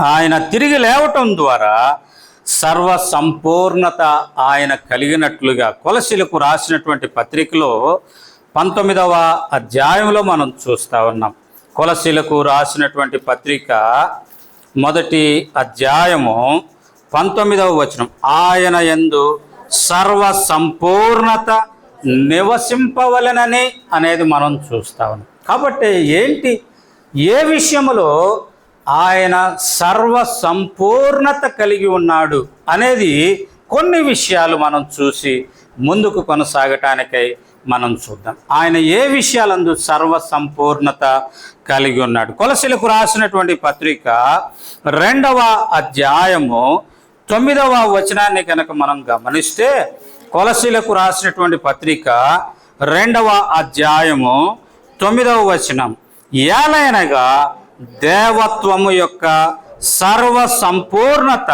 ఆయన తిరిగి లేవటం ద్వారా సర్వ సంపూర్ణత ఆయన కలిగినట్లుగా కొలసిలకు రాసినటువంటి పత్రికలో పంతొమ్మిదవ అధ్యాయంలో మనం చూస్తా ఉన్నాం. కొలసిలకు రాసినటువంటి పత్రిక మొదటి అధ్యాయము పంతొమ్మిదవ వచనం. ఆయన ఎందు సర్వ సంపూర్ణత నివసింపవలనని అనేది మనం చూస్తా ఉన్నాం. కాబట్టి ఏంటి? ఏ విషయంలో ఆయన సర్వ సంపూర్ణత కలిగి ఉన్నాడు అనేది కొన్ని విషయాలు మనం చూసి ముందుకు కొనసాగటానికై మనం చూద్దాం. ఆయన ఏ విషయాలందు సర్వ సంపూర్ణత కలిగి ఉన్నాడు? కొలసిలకు రాసినటువంటి పత్రిక రెండవ అధ్యాయము తొమ్మిదవ వచనాన్ని కనుక మనం గమనిస్తే కొలసిలకు రాసినటువంటి పత్రిక రెండవ అధ్యాయము తొమ్మిదవ వచనం. ఏలైనగా దేవత్వము యొక్క సర్వ సంపూర్ణత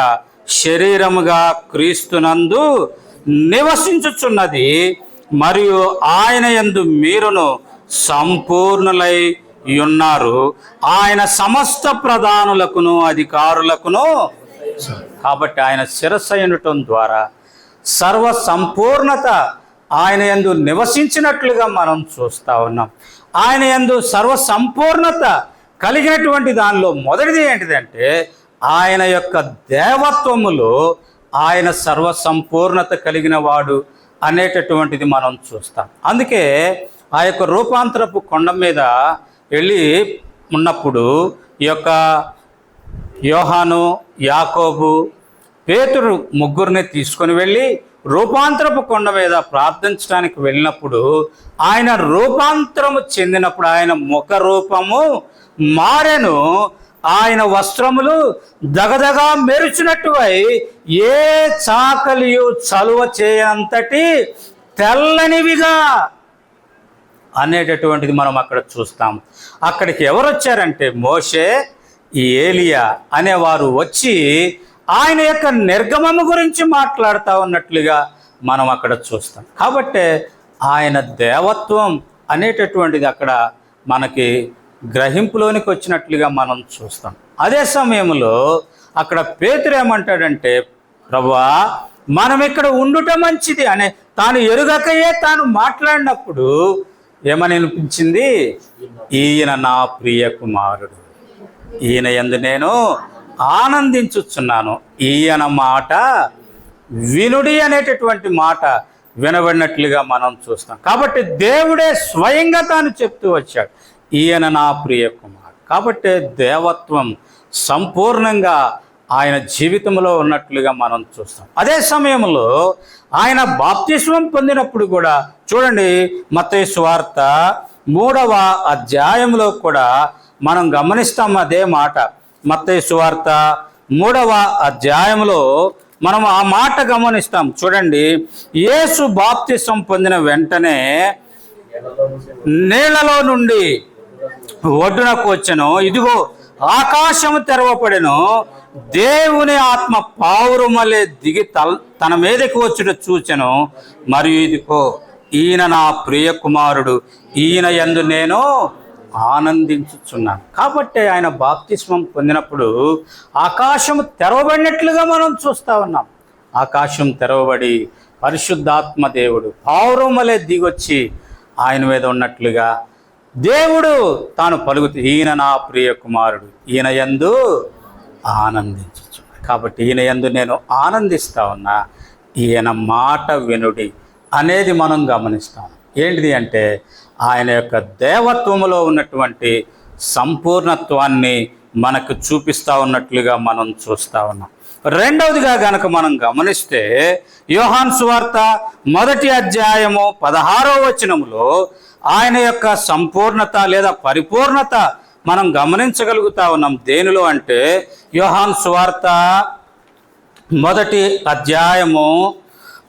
శరీరముగా క్రీస్తునందు నివసించుచున్నది మరియు ఆయన యందు మీరును సంపూర్ణులై ఉన్నారు. ఆయన సమస్త ప్రధానులకును అధికారులకును కాబట్టి ఆయన శిరస్సైనటం ద్వారా సర్వ సంపూర్ణత ఆయన ఎందు నివసించినట్లుగా మనం చూస్తా ఉన్నాం. ఆయన యందు సర్వ సంపూర్ణత కలిగినటువంటి దానిలో మొదటిది ఏంటిదంటే ఆయన యొక్క దేవత్వములో ఆయన సర్వసంపూర్ణత కలిగిన వాడు అనేటటువంటిది మనం చూస్తాం. అందుకే ఆ యొక్క రూపాంతరపు కొండ మీద వెళ్ళి ఉన్నప్పుడు ఈ యొక్క యోహాను యాకోబు పేతురు ముగ్గురిని తీసుకొని వెళ్ళి రూపాంతరపు కొండ మీద ప్రార్థించడానికి వెళ్ళినప్పుడు ఆయన రూపాంతరము చెందినప్పుడు ఆయన ముఖ రూపము మారెను. ఆయన వస్త్రములు దగదగా మెరుచునట్టువై ఏ చాకలియు చలువ చేయంతటి తెల్లనివిగా అనేటటువంటిది మనం అక్కడ చూస్తాం అక్కడికి ఎవరు వచ్చారంటే మోషే ఈ ఏలియా అనేవారు వచ్చి ఆయన యొక్క నిర్గమము గురించి మాట్లాడుతూ ఉన్నట్లుగా మనం అక్కడ చూస్తాం. కాబట్టి ఆయన దేవత్వం అనేటటువంటిది అక్కడ మనకి గ్రహింపులోనికి వచ్చినట్లుగా మనం చూస్తాం. అదే సమయంలో అక్కడ పేతురు ఏమంటాడంటే ప్రభా మనం ఇక్కడ ఉండుట మంచిది అనే తాను ఎరుగకయే తాను మాట్లాడినప్పుడు ఏమని అనిపించింది ఈయన నా ప్రియ కుమారుడు. ఈయన ఎందు నేను ఆనందించుచున్నాను. ఈయన మాట వినుడి అనేటటువంటి మాట వినబడినట్లుగా మనం చూస్తాం. కాబట్టి దేవుడే స్వయంగా తాను చెప్తూ వచ్చాడు. ఈయన నా ప్రియ కుమారుడు. కాబట్టి దేవత్వం సంపూర్ణంగా ఆయన జీవితంలో ఉన్నట్లుగా మనం చూస్తాం. అదే సమయంలో ఆయన బాప్తిస్వం పొందినప్పుడు కూడా చూడండి మత్తయి స్వార్థ మూడవ అధ్యాయంలో కూడా మనం గమనిస్తాం అదే మాట. మత్తయ్య సువార్త మూడవ అధ్యాయంలో మనం ఆ మాట గమనిస్తాం. చూడండి యేసు బాప్తిసం పొందిన వెంటనే నీళ్ళలో నుండి ఒడ్డునకు వచ్చను. ఇదిగో ఆకాశము తెరవపడెను దేవుని ఆత్మ పావురుమలే దిగి తల తన మీదకి వచ్చుట చూచెను. మరియు ఇదిగో ఈయన నా ప్రియ కుమారుడు. ఈయన ఎందు నేను ఆనందించుచున్నాను. కాబట్టి ఆయన బాప్తిస్మం పొందినప్పుడు ఆకాశం తెరవబడినట్లుగా మనం చూస్తా ఉన్నాం. ఆకాశం తెరవబడి పరిశుద్ధాత్మ దేవుడు పావురమలే దిగొచ్చి ఆయన మీద ఉన్నట్లుగా దేవుడు తాను పలుకుతూ ఈయన నా ప్రియ కుమారుడు. ఈయన యందు ఆనందించు కాబట్టి ఈయన యందు నేను ఆనందిస్తా ఉన్నా. ఈయన మాట వినుడి అనేది మనం గమనిస్తాం. ఏంటిది అంటే ఆయన యొక్క దేవత్వములో ఉన్నటువంటి సంపూర్ణత్వాన్ని మనకు చూపిస్తా ఉన్నట్లుగా మనం చూస్తా ఉన్నాం. రెండవదిగా గనక మనం గమనిస్తే యోహాన్ సువార్త మొదటి అధ్యాయము పదహారో వచనములో ఆయన యొక్క సంపూర్ణత లేదా పరిపూర్ణత మనం గమనించగలుగుతా ఉన్నాం. దేనిలో అంటే యోహాన్ సువార్త మొదటి అధ్యాయము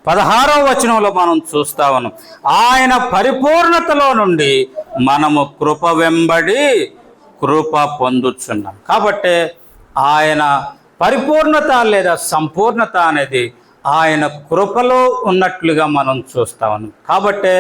పదహారో వచనంలో మనం చూస్తా ఉన్నాం. ఆయన పరిపూర్ణతలో నుండి మనము కృప వెంబడి కృప పొందుచున్నాం. కాబట్టి ఆయన పరిపూర్ణత లేదా సంపూర్ణత అనేది ఆయన కృపలో ఉన్నట్లుగా మనం చూస్తా ఉన్నాం. కాబట్టి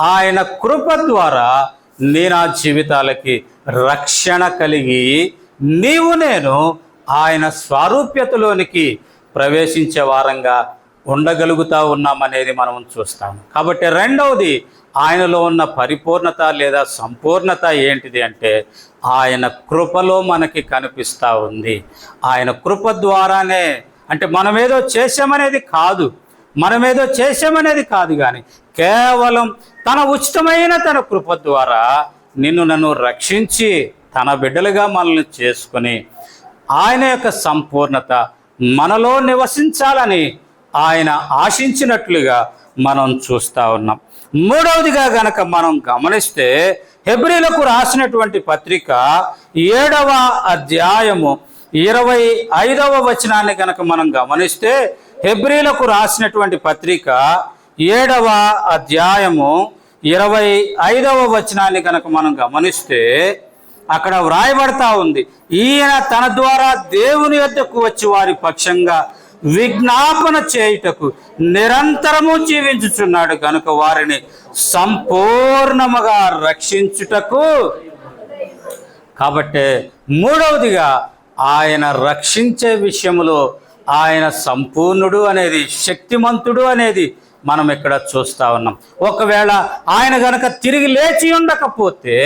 ఆయన కృప ద్వారా నీ నా జీవితాలకి రక్షణ కలిగి నీవు నేను ఆయన స్వారూప్యతలోనికి ప్రవేశించే వారంగా ఉండగలుగుతా ఉన్నామనేది మనం చూస్తాం. కాబట్టి రెండవది ఆయనలో ఉన్న పరిపూర్ణత లేదా సంపూర్ణత ఏంటిది అంటే ఆయన కృపలో మనకి కనిపిస్తూ ఉంది. ఆయన కృప ద్వారానే అంటే మనమేదో చేసామనేది కాదు. మనమేదో చేసామనేది కాదు కానీ కేవలం తన ఉచితమైన తన కృప ద్వారా నిన్ను నన్ను రక్షించి తన బిడ్డలుగా మనల్ని చేసుకొని ఆయన యొక్క సంపూర్ణత మనలో నివసించాలని ఆయన ఆశించినట్లుగా మనం చూస్తూ ఉన్నాం. మూడవదిగా గనక మనం గమనిస్తే హెబ్రిలకు రాసినటువంటి పత్రిక ఏడవ అధ్యాయము ఇరవై ఐదవ వచనాన్ని గనక మనం గమనిస్తే హెబ్రిలకు రాసినటువంటి పత్రిక ఏడవ అధ్యాయము ఇరవై ఐదవ వచనాన్ని కనుక మనం గమనిస్తే అక్కడ వ్రాయబడతా ఉంది. ఈయన తన ద్వారా దేవుని యొద్దకు వచ్చి వారి పక్షంగా విజ్ఞాపన చేయుటకు నిరంతరము జీవించుచున్నాడు కనుక వారిని సంపూర్ణముగా రక్షించుటకు. కాబట్టి మూడవదిగా ఆయన రక్షించే విషయంలో ఆయన సంపూర్ణుడు అనేది శక్తిమంతుడు అనేది మనం ఇక్కడ చూస్తా ఉన్నాం. ఒకవేళ ఆయన గనక తిరిగి లేచి ఉండకపోతే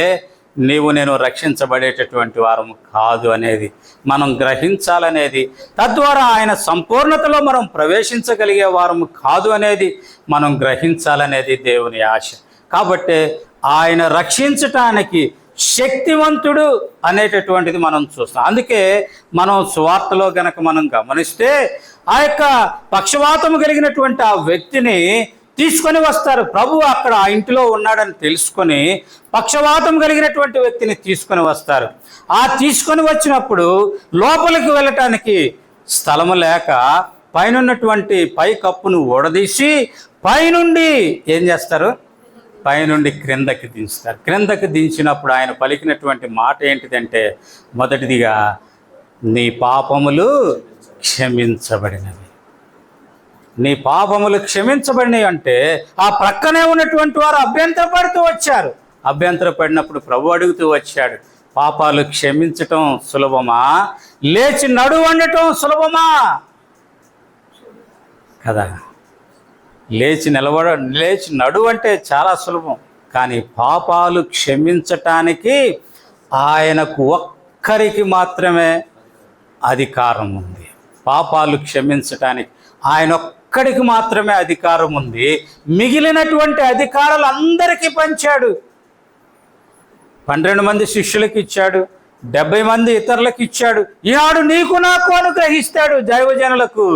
నీవు నేను రక్షించబడేటటువంటి వారము కాదు అనేది మనం గ్రహించాలనేది తద్వారా ఆయన సంపూర్ణతలో మనం ప్రవేశించగలిగే వారము కాదు అనేది మనం గ్రహించాలనేది దేవుని ఆశ. కాబట్టి ఆయన రక్షించటానికి శక్తివంతుడు అనేటటువంటిది మనం చూస్తాం. అందుకే మనం సువార్తలో గనక మనం గమనిస్తే ఆ యొక్క పక్షవాతము కలిగినటువంటి ఆ వ్యక్తిని తీసుకొని వస్తారు. ప్రభు అక్కడ ఆ ఇంటిలో ఉన్నాడని తెలుసుకొని పక్షవాతం కలిగినటువంటి వ్యక్తిని తీసుకొని వస్తారు. ఆ తీసుకొని వచ్చినప్పుడు లోపలికి వెళ్ళటానికి స్థలము లేక పైనున్నటువంటి పై కప్పును ఊడదీసి పైనుండి ఏం చేస్తారు? పైనుండి క్రిందకి దించుతారు. క్రిందకి దించినప్పుడు ఆయన పలికినటువంటి మాట ఏంటిదంటే మొదటిదిగా నీ పాపములు క్షమించబడినవి. నీ పాపములు క్షమించబడినవి అంటే ఆ ప్రక్కనే ఉన్నటువంటి వారు అభ్యంతరపడుతూ వచ్చారు. అభ్యంతరపడినప్పుడు ప్రభు అడుగుతూ వచ్చాడు పాపాలు క్షమించటం సులభమా? లేచి నడు వండటం సులభమా? కదా? లేచి నిలబడ లేచి నడు అంటే చాలా సులభం కానీ పాపాలు క్షమించటానికి ఆయనకు ఒక్కరికి మాత్రమే అధికారం ఉంది పాపాలు క్షమించటానికి ఆయన ఒక్కడికి మాత్రమే అధికారం ఉంది. మిగిలినటువంటి అధికారాలు అందరికీ పంచాడు. పన్నెండు మంది శిష్యులకు ఇచ్చాడు. డెబ్బై మంది ఇతరులకు ఇచ్చాడు. ఈనాడు నీకు నాకు అనుగ్రహిస్తాడు దైవజనులకు.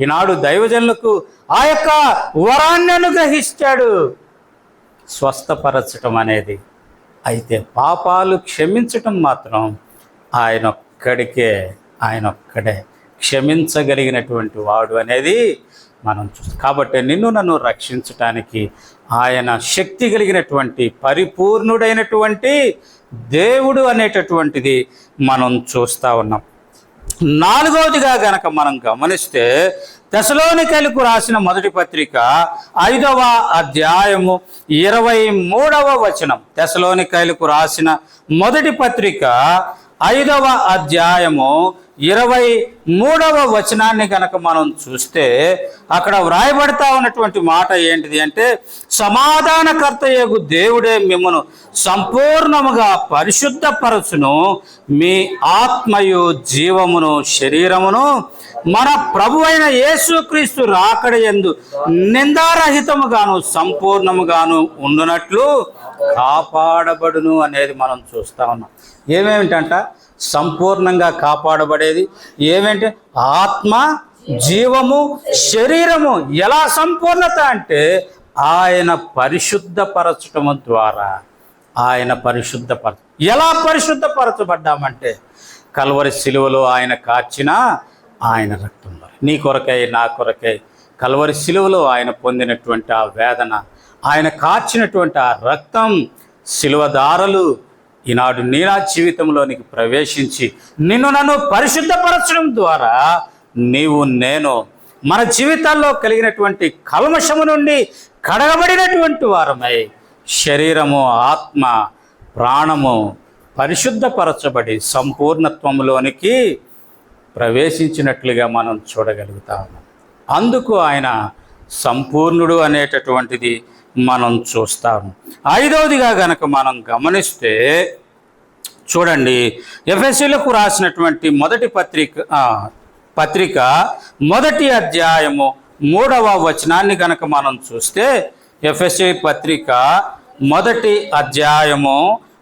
ఈనాడు దైవజనులకు ఆ యొక్క వరాన్ని అనుగ్రహిస్తాడు. స్వస్థపరచటం అనేది. అయితే పాపాలు క్షమించటం మాత్రం ఆయన ఒక్కడికే ఆయన ఒక్కడే. క్షమించగలిగినటువంటి వాడు అనేది మనం చూస్తాం. కాబట్టి నిన్ను నన్ను రక్షించటానికి ఆయన శక్తి కలిగినటువంటి పరిపూర్ణుడైనటువంటి దేవుడు అనేటటువంటిది మనం చూస్తూ ఉన్నాం. నాలుగవదిగా గనక మనం గమనిస్తే తెసలోనికలకు రాసిన మొదటి పత్రిక ఐదవ అధ్యాయము ఇరవై మూడవ వచనం. తెసలోనికలకు రాసిన మొదటి పత్రిక ఐదవ అధ్యాయము ఇరవై మూడవ వచనాన్ని కనుక మనం చూస్తే అక్కడ వ్రాయబడతా ఉన్నటువంటి మాట ఏంటిది అంటే సమాధానకర్త యగు దేవుడే మిమ్మను సంపూర్ణముగా పరిశుద్ధపరచును. మీ ఆత్మయు జీవమును శరీరమును మన ప్రభు అయిన యేసుక్రీస్తు రాకడ ఎందు నిందారహితముగాను సంపూర్ణముగాను ఉండునట్లు కాపాడబడును అనేది మనం చూస్తా ఉన్నాం. ఏమేమిటంట? సంపూర్ణంగా కాపాడబడేది. ఏమంటే ఆత్మ జీవము శరీరము ఎలా సంపూర్ణత అంటే ఆయన పరిశుద్ధపరచటము ద్వారా. ఆయన పరిశుద్ధపర ఎలా పరిశుద్ధపరచబడ్డామంటే కల్వరి శిలువలో ఆయన కాచిన ఆయన రక్తంలో నీ కొరకై నా కొరకై కల్వరి శిలువలో ఆయన పొందినటువంటి ఆ వేదన ఆయన కార్చినటువంటి ఆ రక్తం శిలువదారలు ఈనాడు నీనా జీవితంలోనికి ప్రవేశించి నిన్ను నన్ను పరిశుద్ధపరచడం ద్వారా నీవు నేను మన జీవితాల్లో కలిగినటువంటి కల్మషము నుండి కడగబడినటువంటి వారమై శరీరము ఆత్మ ప్రాణము పరిశుద్ధపరచబడి సంపూర్ణత్వంలోనికి ప్రవేశించినట్లుగా మనం చూడగలుగుతాము. అందుకు ఆయన సంపూర్ణుడు అనేటటువంటిది మనం చూస్తాము ఐదవదిగా గనక మనం గమనిస్తే చూడండి ఎఫ్ఎస్సీలకు రాసినటువంటి మొదటి పత్రిక పత్రిక మొదటి అధ్యాయము మూడవ వచనాన్ని గనక మనం చూస్తే ఎఫ్ఎస్సి పత్రిక మొదటి అధ్యాయము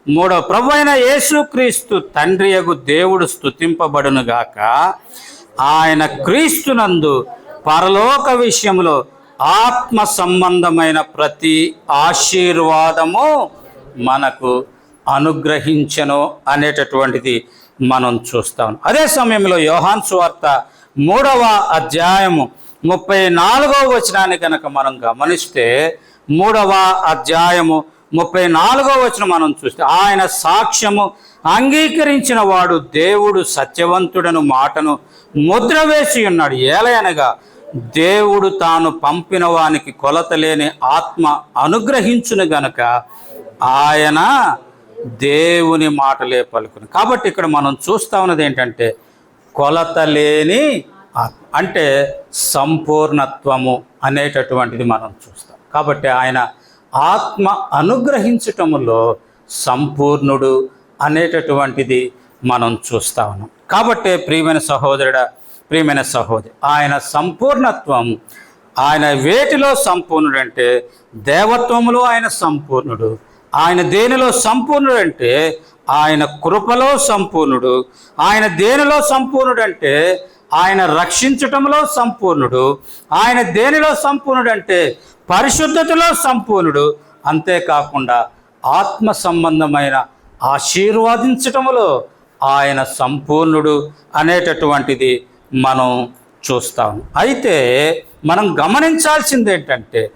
మూడవ ప్రభు అయిన యేసుక్రీస్తు తండ్రి యగు దేవుడు స్తుతింపబడును గాక ఆయన క్రీస్తునందు పరలోక విషయంలో ఆత్మ సంబంధమైన ప్రతి ఆశీర్వాదము మనకు అనుగ్రహించను అనేటటువంటిది మనం చూస్తాం. అదే సమయంలో యోహాన్ సువార్త మూడవ అధ్యాయము ముప్పై నాలుగవ వచనాన్ని కనుక మనం గమనిస్తే మూడవ అధ్యాయము ముప్పై నాలుగవ వచనం మనం చూస్తే ఆయన సాక్ష్యము అంగీకరించిన వాడు దేవుడు సత్యవంతుడను మాటను ముద్ర వేసి ఉన్నాడు. ఏలయనగా దేవుడు తాను పంపిన వానికి కొలత లేని ఆత్మ అనుగ్రహించును గనక ఆయన దేవుని మాటలే పలుకును. కాబట్టి ఇక్కడ మనం చూస్తా ఉన్నది ఏంటంటే కొలత లేని ఆత్మ అంటే సంపూర్ణత్వము అనేటటువంటిది మనం చూస్తాం. కాబట్టి ఆయన ఆత్మ అనుగ్రహించటములో సంపూర్ణుడు అనేటటువంటిది మనం చూస్తా ఉన్నాం. కాబట్టి ప్రియమైన సహోదరుడ ప్రియమైన సహోదరి ఆయన సంపూర్ణత్వం ఆయన వేటిలో సంపూర్ణుడు అంటే దేవత్వములో ఆయన సంపూర్ణుడు ఆయన దేనిలో సంపూర్ణుడు అంటే ఆయన కృపలో సంపూర్ణుడు ఆయన దేనిలో సంపూర్ణుడు అంటే ఆయన రక్షించటంలో సంపూర్ణుడు ఆయన దేనిలో సంపూర్ణుడు అంటే పరిశుద్ధతలో సంపూర్ణుడు. అంతేకాకుండా ఆత్మ సంబంధమైన ఆశీర్వాదించటములో ఆయన సంపూర్ణుడు అనేటటువంటిది మనం చూస్తాం అయితే మనం గమనించాల్సింది ఏంటంటే